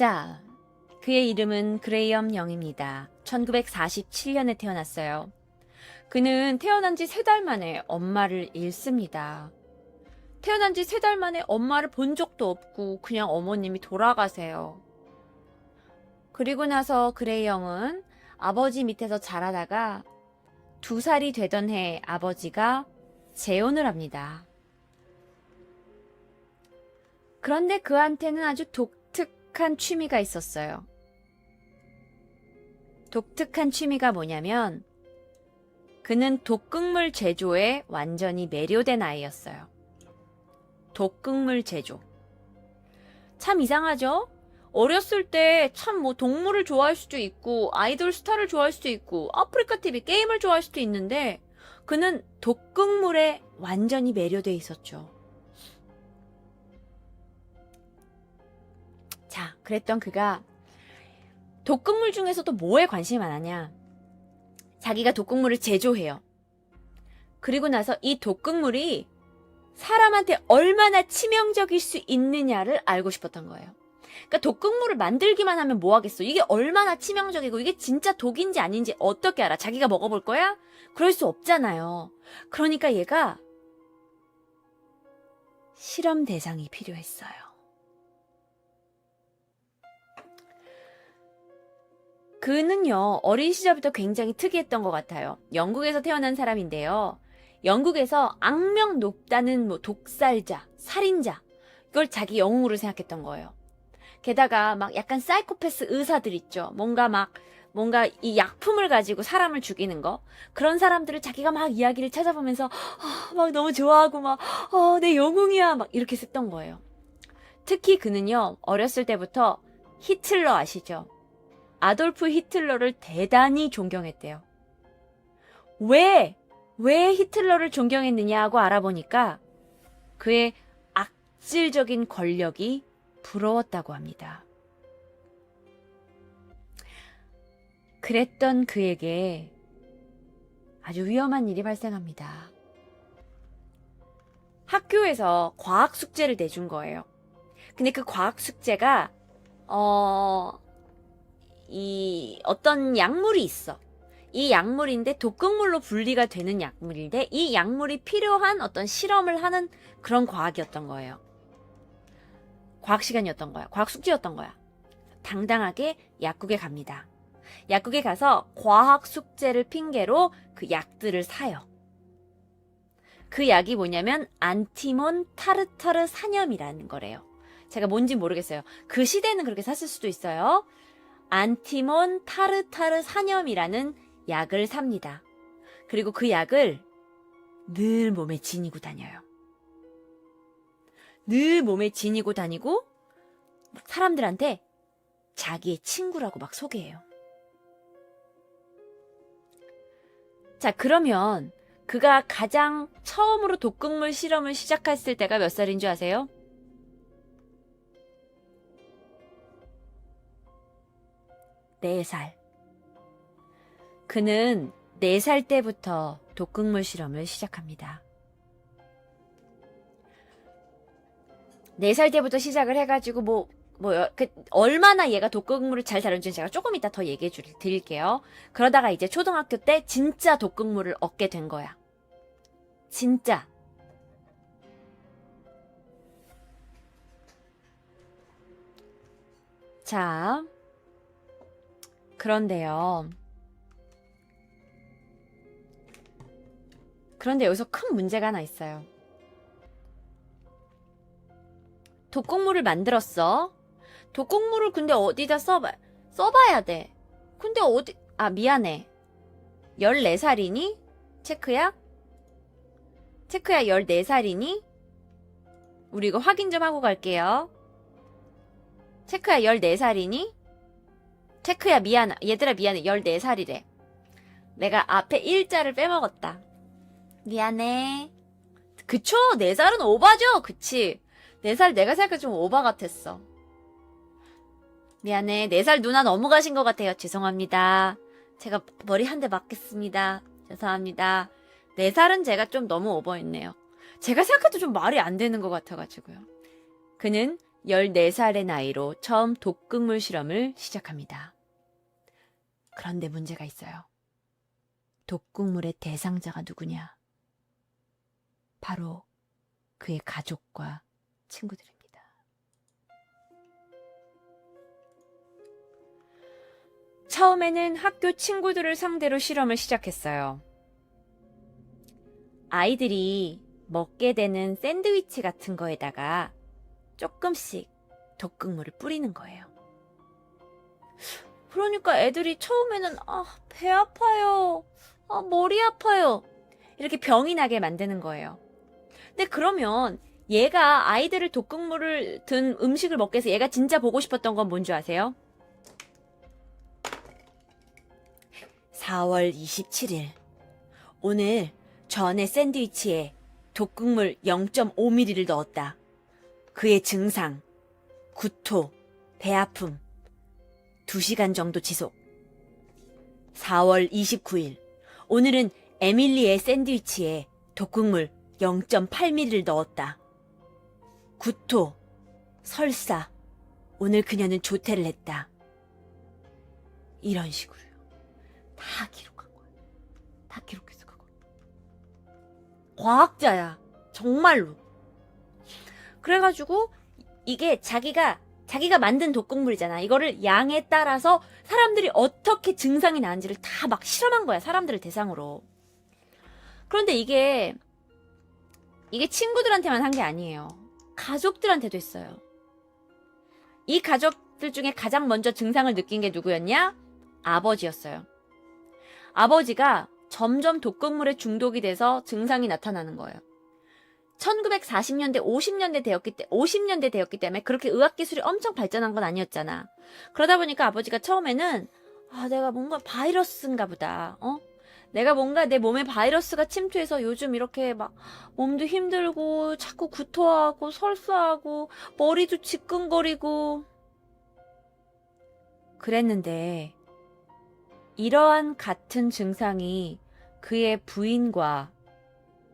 자, 그의 이름은 그레이엄 영입니다. 1947년에 태어났어요. 그는 태어난 지 세 달 만에 엄마를 잃습니다. 태어난 지 세 달 만에 엄마를 본 적도 없고 그냥 어머님이 돌아가세요. 그리고 나서 그레이 영은 아버지 밑에서 자라다가 두 살이 되던 해 아버지가 재혼을 합니다. 그런데 그한테는 아주 독 특한 취미가 있었어요. 독특한 취미가 뭐냐면 그는 독극물 제조에 완전히 매료된 아이였어요. 독극물 제조. 참 이상하죠? 어렸을 때 참 뭐 동물을 좋아할 수도 있고 아이돌 스타를 좋아할 수도 있고 아프리카 TV 게임을 좋아할 수도 있는데 그는 독극물에 완전히 매료돼 있었죠. 자, 그랬던 그가 독극물 중에서도 뭐에 관심이 많았냐? 자기가 독극물을 제조해요. 그리고 나서 이 독극물이 사람한테 얼마나 치명적일 수 있느냐를 알고 싶었던 거예요. 그러니까 독극물을 만들기만 하면 뭐 하겠어? 이게 얼마나 치명적이고 이게 진짜 독인지 아닌지 어떻게 알아? 자기가 먹어볼 거야? 그럴 수 없잖아요. 그러니까 얘가 실험 대상이 필요했어요. 그는요, 어린 시절부터 굉장히 특이했던 것 같아요. 영국에서 태어난 사람인데요. 영국에서 악명 높다는 뭐 독살자, 살인자, 이걸 자기 영웅으로 생각했던 거예요. 게다가 막 약간 사이코패스 의사들 있죠. 뭔가 막, 뭔가 이 약품을 가지고 사람을 죽이는 거. 그런 사람들을 자기가 막 이야기를 찾아보면서, 아, 막 너무 좋아하고 막, 어, 내 영웅이야. 막 이렇게 썼던 거예요. 특히 그는요, 어렸을 때부터 히틀러 아시죠? 아돌프 히틀러를 대단히 존경했대요. 왜, 왜 히틀러를 존경했느냐고 알아보니까 그의 악질적인 권력이 부러웠다고 합니다. 그랬던 그에게 아주 위험한 일이 발생합니다. 학교에서 과학 숙제를 내준 거예요. 근데 그 과학 숙제가, 어, 이 어떤 약물이 있어. 이 약물인데 독극물로 분리가 되는 약물인데 이 약물이 필요한 어떤 실험을 하는 그런 과학이었던 거예요. 과학 시간이었던 거야. 과학 숙제였던 거야. 당당하게 약국에 갑니다. 약국에 가서 과학 숙제를 핑계로 그 약들을 사요. 그 약이 뭐냐면 안티몬 타르타르 산염이라는 거래요. 제가 뭔지 모르겠어요. 그 시대는 그렇게 샀을 수도 있어요. 안티몬 타르타르 산염이라는 약을 삽니다. 그리고 그 약을 늘 몸에 지니고 다녀요. 늘 몸에 지니고 다니고 사람들한테 자기의 친구라고 막 소개해요. 자, 그러면 그가 가장 처음으로 독극물 실험을 시작했을 때가 몇 살인 줄 아세요? 네 살. 그는 네살 때부터 독극물 실험을 시작합니다. 네살 때부터 시작을 해가지고 뭐, 뭐, 여- 그, 얼마나 얘가 독극물을 잘 다룬지는 제가 조금 이따 더 얘기해 줄, 드릴게요. 그러다가 이제 초등학교 때 진짜 독극물을 얻게 된 거야. 진짜. 자, 그런데요. 그런데 여기서 큰 문제가 하나 있어요. 독극물을 만들었어. 독극물을 근데 어디다 써봐, 써봐야 돼. 근데 어디, 아, 미안해. 14살이니? 체크야? 체크야 14살이니? 우리 이거 확인 좀 하고 갈게요. 체크야 14살이니? 체크야 미안. 얘들아 미안해 14살이래. 내가 앞에 일자를 빼먹었다. 미안해. 그쵸? 4살은 오바죠? 그치? 4살 내가 생각해 좀 오바 같았어. 미안해. 4살 누나 너무 가신 것 같아요. 죄송합니다. 제가 머리 한 대 맞겠습니다. 죄송합니다. 4살은 제가 좀 너무 오버했네요. 제가 생각해도 좀 말이 안 되는 것 같아가지고요. 그는 14살의 나이로 처음 독극물 실험을 시작합니다. 그런데 문제가 있어요. 독극물의 대상자가 누구냐? 바로 그의 가족과 친구들입니다. 처음에는 학교 친구들을 상대로 실험을 시작했어요. 아이들이 먹게 되는 샌드위치 같은 거에다가 조금씩 독극물을 뿌리는 거예요. 그러니까 애들이 처음에는 아, 배 아파요. 아, 머리 아파요. 이렇게 병이 나게 만드는 거예요. 근데 그러면 얘가 아이들을 독극물을 든 음식을 먹게 해서 얘가 진짜 보고 싶었던 건 뭔지 아세요? 4월 27일. 오늘 전에 샌드위치에 독극물 0.5ml를 넣었다. 그의 증상, 구토, 배 아픔, 2시간 정도 지속. 4월 29일. 오늘은 에밀리의 샌드위치에 독극물 0.8ml를 넣었다. 구토, 설사. 오늘 그녀는 조퇴를 했다. 이런 식으로요. 다 기록한 거야. 다 기록했어, 그거. 과학자야. 정말로. 그래가지고 이게 자기가 자기가 만든 독극물이잖아. 이거를 양에 따라서 사람들이 어떻게 증상이 나는지를 다 막 실험한 거야. 사람들을 대상으로. 그런데 이게 이게 친구들한테만 한 게 아니에요. 가족들한테도 했어요. 이 가족들 중에 가장 먼저 증상을 느낀 게 누구였냐? 아버지였어요. 아버지가 점점 독극물에 중독이 돼서 증상이 나타나는 거예요. 1940년대, 50년대 되었기 때 50년대 되었기 때문에 그렇게 의학 기술이 엄청 발전한 건 아니었잖아. 그러다 보니까 아버지가 처음에는 아, 내가 뭔가 바이러스인가 보다. 어? 내가 뭔가 내 몸에 바이러스가 침투해서 요즘 이렇게 막 몸도 힘들고 자꾸 구토하고 설사하고 머리도 지끈거리고 그랬는데 이러한 같은 증상이 그의 부인과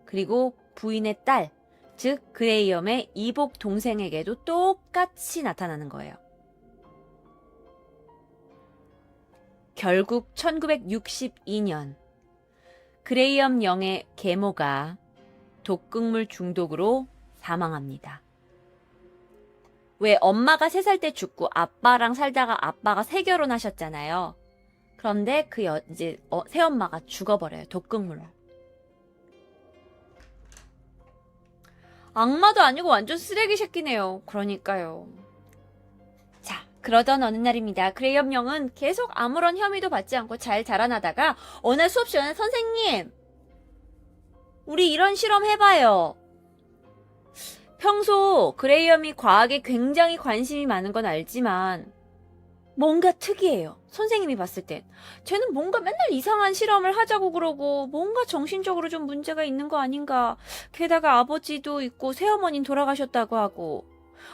그리고 부인의 딸, 즉 그레이엄의 이복 동생에게도 똑같이 나타나는 거예요. 결국 1962년 그레이엄 영의 계모가 독극물 중독으로 사망합니다. 왜 엄마가 3살 때 죽고 아빠랑 살다가 아빠가 새 결혼하셨잖아요. 그런데 그 여, 이제 어, 새엄마가 죽어버려요. 독극물로. 악마도 아니고 완전 쓰레기 새끼네요. 그러니까요. 자, 그러던 어느 날입니다. 그레이엄 영은 계속 아무런 혐의도 받지 않고 잘 자라나다가 어느 날 수업 시간에 선생님, 우리 이런 실험 해봐요. 평소 그레이엄이 과학에 굉장히 관심이 많은 건 알지만 뭔가 특이해요. 선생님이 봤을 땐. 쟤는 뭔가 맨날 이상한 실험을 하자고 그러고 뭔가 정신적으로 좀 문제가 있는 거 아닌가. 게다가 아버지도 있고 새어머니는 돌아가셨다고 하고.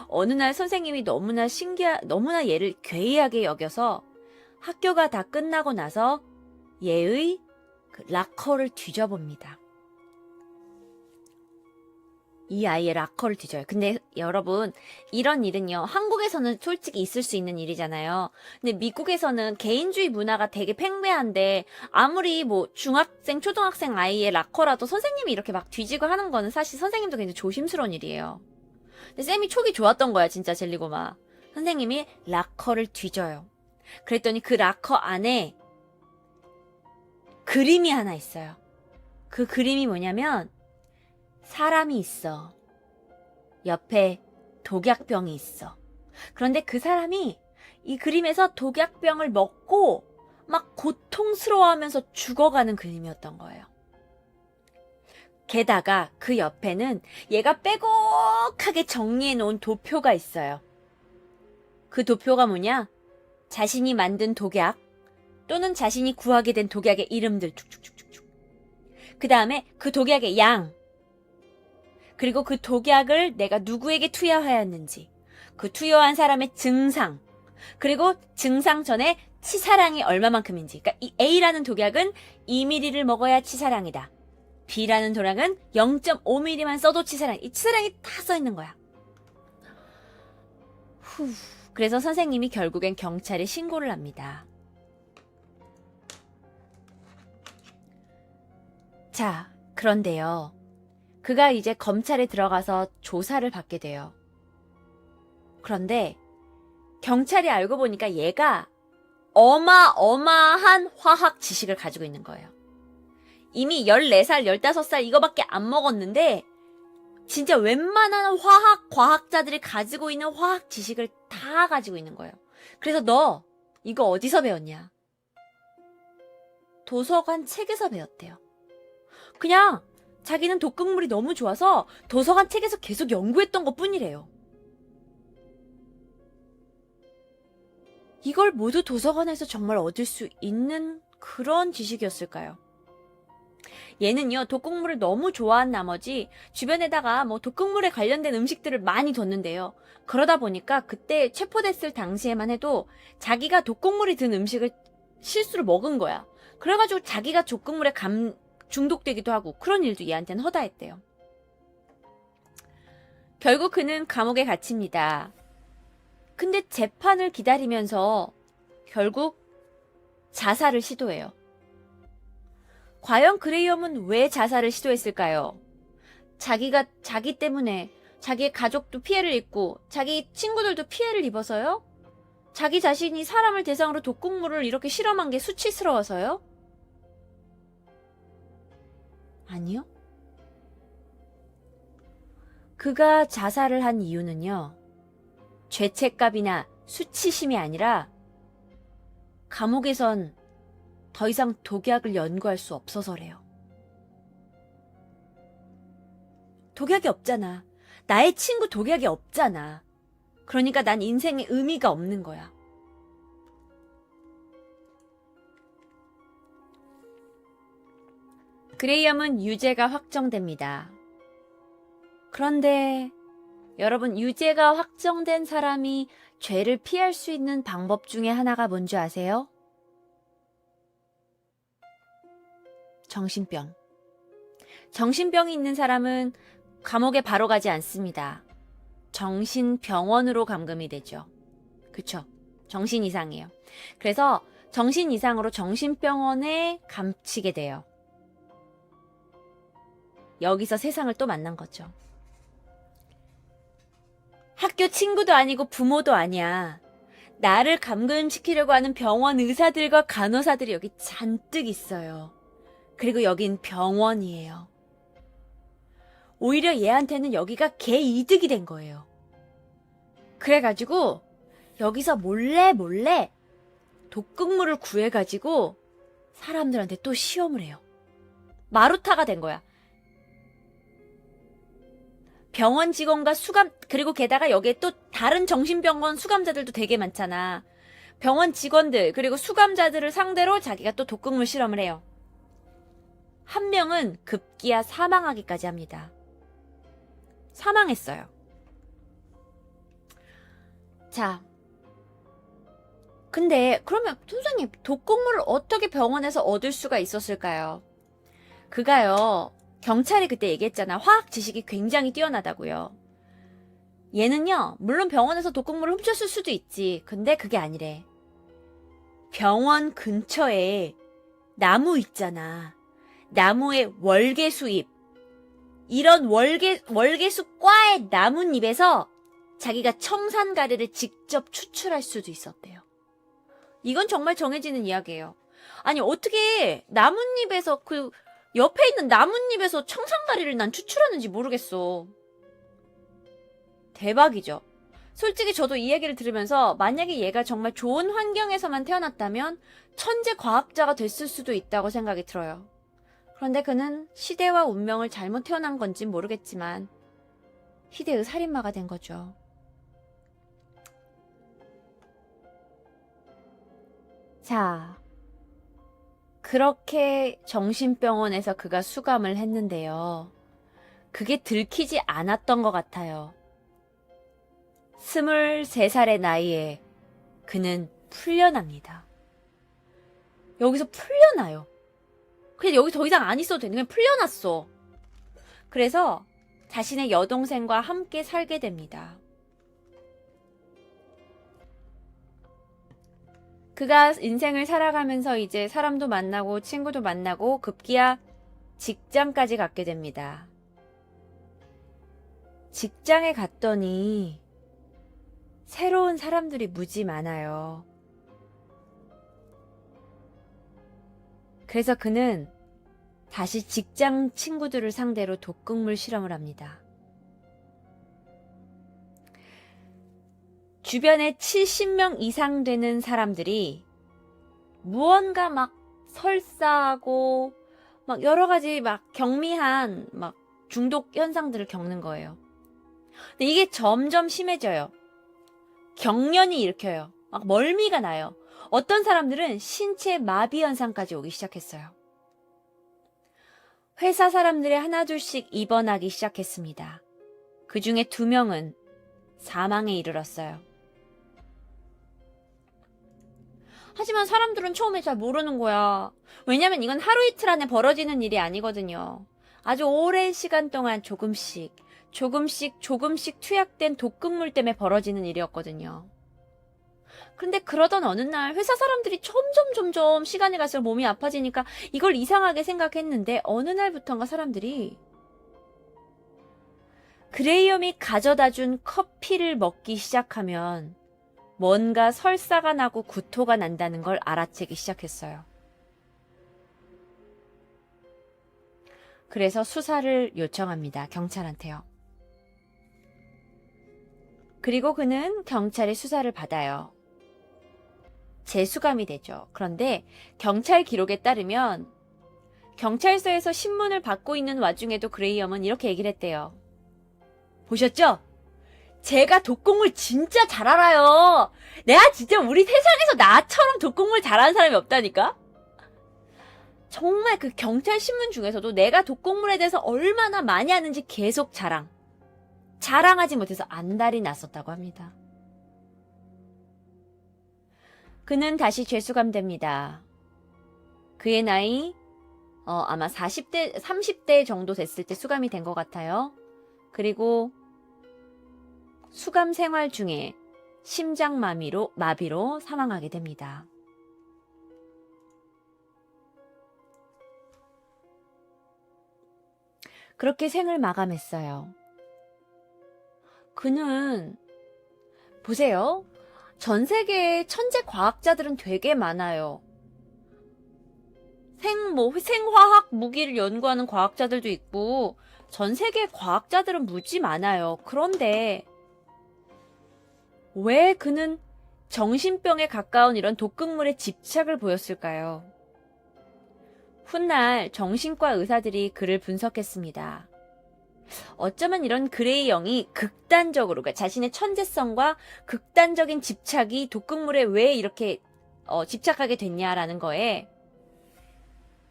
어느 날 선생님이 너무나 신기하, 너무나 얘를 괴이하게 여겨서 학교가 다 끝나고 나서 얘의 그 락커를 뒤져봅니다. 이 아이의 락커를 뒤져요. 근데 여러분, 이런 일은요, 한국에서는 솔직히 있을 수 있는 일이잖아요. 근데 미국에서는 개인주의 문화가 되게 팽배한데, 아무리 뭐 중학생, 초등학생 아이의 락커라도 선생님이 이렇게 막 뒤지고 하는 거는 사실 선생님도 굉장히 조심스러운 일이에요. 근데 쌤이 촉이 좋았던 거야, 진짜 젤리고마. 선생님이 락커를 뒤져요. 그랬더니 그 락커 안에 그림이 하나 있어요. 그 그림이 뭐냐면, 사람이 있어. 옆에 독약병이 있어. 그런데 그 사람이 이 그림에서 독약병을 먹고 막 고통스러워하면서 죽어가는 그림이었던 거예요. 게다가 그 옆에는 얘가 빼곡하게 정리해 놓은 도표가 있어요. 그 도표가 뭐냐? 자신이 만든 독약 또는 자신이 구하게 된 독약의 이름들 쭉쭉쭉쭉쭉. 그 다음에 그 독약의 양, 그리고 그 독약을 내가 누구에게 투여하였는지, 그 투여한 사람의 증상, 그리고 증상 전에 치사량이 얼마만큼인지. 그러니까 이 A라는 독약은 2ml를 먹어야 치사량이다. B라는 독약은 0.5ml만 써도 치사량. 이 치사량이 다 써 있는 거야. 후. 그래서 선생님이 결국엔 경찰에 신고를 합니다. 자, 그런데요. 그가 이제 검찰에 들어가서 조사를 받게 돼요. 그런데 경찰이 알고 보니까 얘가 어마어마한 화학 지식을 가지고 있는 거예요. 이미 14살, 15살 이거밖에 안 먹었는데 진짜 웬만한 화학 과학자들이 가지고 있는 화학 지식을 다 가지고 있는 거예요. 그래서 너 이거 어디서 배웠냐? 도서관 책에서 배웠대요. 그냥 자기는 독극물이 너무 좋아서 도서관 책에서 계속 연구했던 것 뿐이래요. 이걸 모두 도서관에서 정말 얻을 수 있는 그런 지식이었을까요? 얘는요, 독극물을 너무 좋아한 나머지 주변에다가 뭐 독극물에 관련된 음식들을 많이 뒀는데요. 그러다 보니까 그때 체포됐을 당시에만 해도 자기가 독극물이 든 음식을 실수로 먹은 거야. 그래가지고 자기가 독극물에 감, 중독되기도 하고 그런 일도 얘한테는 허다했대요. 결국 그는 감옥에 갇힙니다. 근데 재판을 기다리면서 결국 자살을 시도해요. 과연 그레이엄은 왜 자살을 시도했을까요? 자기가 자기 때문에 자기의 가족도 피해를 입고 자기 친구들도 피해를 입어서요? 자기 자신이 사람을 대상으로 독극물을 이렇게 실험한 게 수치스러워서요? 아니요. 그가 자살을 한 이유는요. 죄책감이나 수치심이 아니라 감옥에선 더 이상 독약을 연구할 수 없어서래요. 독약이 없잖아. 나의 친구 독약이 없잖아. 그러니까 난 인생에 의미가 없는 거야. 그레이엄은 유죄가 확정됩니다. 그런데 여러분 유죄가 확정된 사람이 죄를 피할 수 있는 방법 중에 하나가 뭔지 아세요? 정신병. 정신병이 있는 사람은 감옥에 바로 가지 않습니다. 정신병원으로 감금이 되죠. 그쵸? 정신 이상이에요. 그래서 정신 이상으로 정신병원에 감치게 돼요. 여기서 세상을 또 만난 거죠. 학교 친구도 아니고 부모도 아니야. 나를 감금시키려고 하는 병원 의사들과 간호사들이 여기 잔뜩 있어요. 그리고 여긴 병원이에요. 오히려 얘한테는 여기가 개 이득이 된 거예요. 그래가지고 여기서 몰래 몰래 독극물을 구해가지고 사람들한테 또 시험을 해요. 마루타가 된 거야. 병원 직원과 수감, 그리고 게다가 여기에 또 다른 정신병원 수감자들도 되게 많잖아. 병원 직원들, 그리고 수감자들을 상대로 자기가 또 독극물 실험을 해요. 한 명은 급기야 사망하기까지 합니다. 사망했어요. 자. 근데, 그러면, 선생님, 독극물을 어떻게 병원에서 얻을 수가 있었을까요? 그가요, 경찰이 그때 얘기했잖아. 화학 지식이 굉장히 뛰어나다고요. 얘는요, 물론 병원에서 독극물을 훔쳤을 수도 있지. 근데 그게 아니래. 병원 근처에 나무 있잖아. 나무의 월계 수잎. 이런 월계, 월계수 과의 나뭇잎에서 자기가 청산가리를 직접 추출할 수도 있었대요. 이건 정말 정해지는 이야기예요. 아니, 어떻게 나뭇잎에서 그 옆에 있는 나뭇잎에서 청산가리를 난 추출하는지 모르겠어. 대박이죠. 솔직히 저도 이 얘기를 들으면서 만약에 얘가 정말 좋은 환경에서만 태어났다면 천재 과학자가 됐을 수도 있다고 생각이 들어요. 그런데 그는 시대와 운명을 잘못 태어난 건지 모르겠지만 시대의 살인마가 된 거죠. 자, 그렇게 정신병원에서 그가 수감을 했는데요. 그게 들키지 않았던 것 같아요. 23살의 나이에 그는 풀려납니다. 여기서 풀려나요. 그냥 여기 더 이상 안 있어도 되는 그냥 풀려났어. 그래서 자신의 여동생과 함께 살게 됩니다. 그가 인생을 살아가면서 이제 사람도 만나고 친구도 만나고 급기야 직장까지 갖게 됩니다. 직장에 갔더니 새로운 사람들이 무지 많아요. 그래서 그는 다시 직장 친구들을 상대로 독극물 실험을 합니다. 주변에 70명 이상 되는 사람들이 무언가 막 설사하고 막 여러 가지 막 경미한 막 중독 현상들을 겪는 거예요. 근데 이게 점점 심해져요. 경련이 일으켜요. 막 멀미가 나요. 어떤 사람들은 신체 마비 현상까지 오기 시작했어요. 회사 사람들이 하나둘씩 입원하기 시작했습니다. 그 중에 두 명은 사망에 이르렀어요. 하지만 사람들은 처음에 잘 모르는 거야. 왜냐면 이건 하루 이틀 안에 벌어지는 일이 아니거든요. 아주 오랜 시간 동안 조금씩, 조금씩, 조금씩 투약된 독극물 때문에 벌어지는 일이었거든요. 근데 그러던 어느 날 회사 사람들이 점점 점점 시간이 갈수록 몸이 아파지니까 이걸 이상하게 생각했는데 어느 날부턴가 사람들이 그레이엄이 가져다 준 커피를 먹기 시작하면 뭔가 설사가 나고 구토가 난다는 걸 알아채기 시작했어요. 그래서 수사를 요청합니다. 경찰한테요. 그리고 그는 경찰의 수사를 받아요. 재수감이 되죠. 그런데 경찰 기록에 따르면 경찰서에서 신문을 받고 있는 와중에도 그레이엄은 이렇게 얘기를 했대요. 보셨죠? 제가 독극물 진짜 잘 알아요. 내가 진짜 우리 세상에서 나처럼 독극물 잘하는 사람이 없다니까? 정말 그 경찰 신문 중에서도 내가 독극물에 대해서 얼마나 많이 하는지 계속 자랑. 자랑하지 못해서 안달이 났었다고 합니다. 그는 다시 죄수감됩니다. 그의 나이, 어, 아마 40대, 30대 정도 됐을 때 수감이 된 것 같아요. 그리고 수감 생활 중에 심장 마비로, 마비로 사망하게 됩니다. 그렇게 생을 마감했어요. 그는, 보세요. 전 세계에 천재 과학자들은 되게 많아요. 생, 뭐, 생화학 무기를 연구하는 과학자들도 있고, 전 세계 과학자들은 무지 많아요. 그런데, 왜 그는 정신병에 가까운 이런 독극물에 집착을 보였을까요? 훗날 정신과 의사들이 그를 분석했습니다. 어쩌면 이런 그레이 영이 극단적으로, 자신의 천재성과 극단적인 집착이 독극물에 왜 이렇게 어, 집착하게 됐냐라는 거에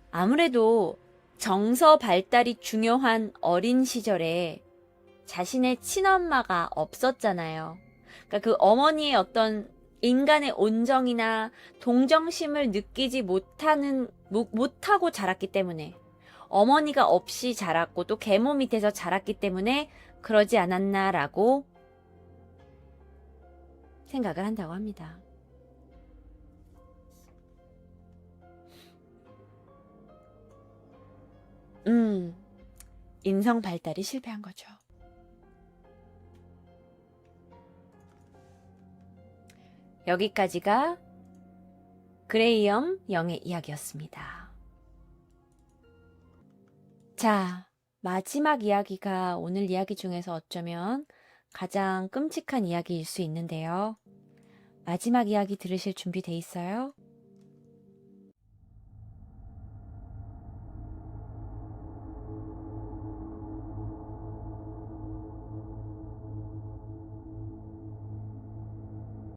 아무래도 정서 발달이 중요한 어린 시절에 자신의 친엄마가 없었잖아요. 그러니까 그 어머니의 어떤 인간의 온정이나 동정심을 느끼지 못하는 못- 못하고 자랐기 때문에 어머니가 없이 자랐고 또 계모 밑에서 자랐기 때문에 그러지 않았나라고 생각을 한다고 합니다. 음, 인성 발달이 실패한 거죠. 여기까지가 그레이엄 영의 이야기였습니다. 자, 마지막 이야기가 오늘 이야기 중에서 어쩌면 가장 끔찍한 이야기일 수 있는데요. 마지막 이야기 들으실 준비 돼 있어요?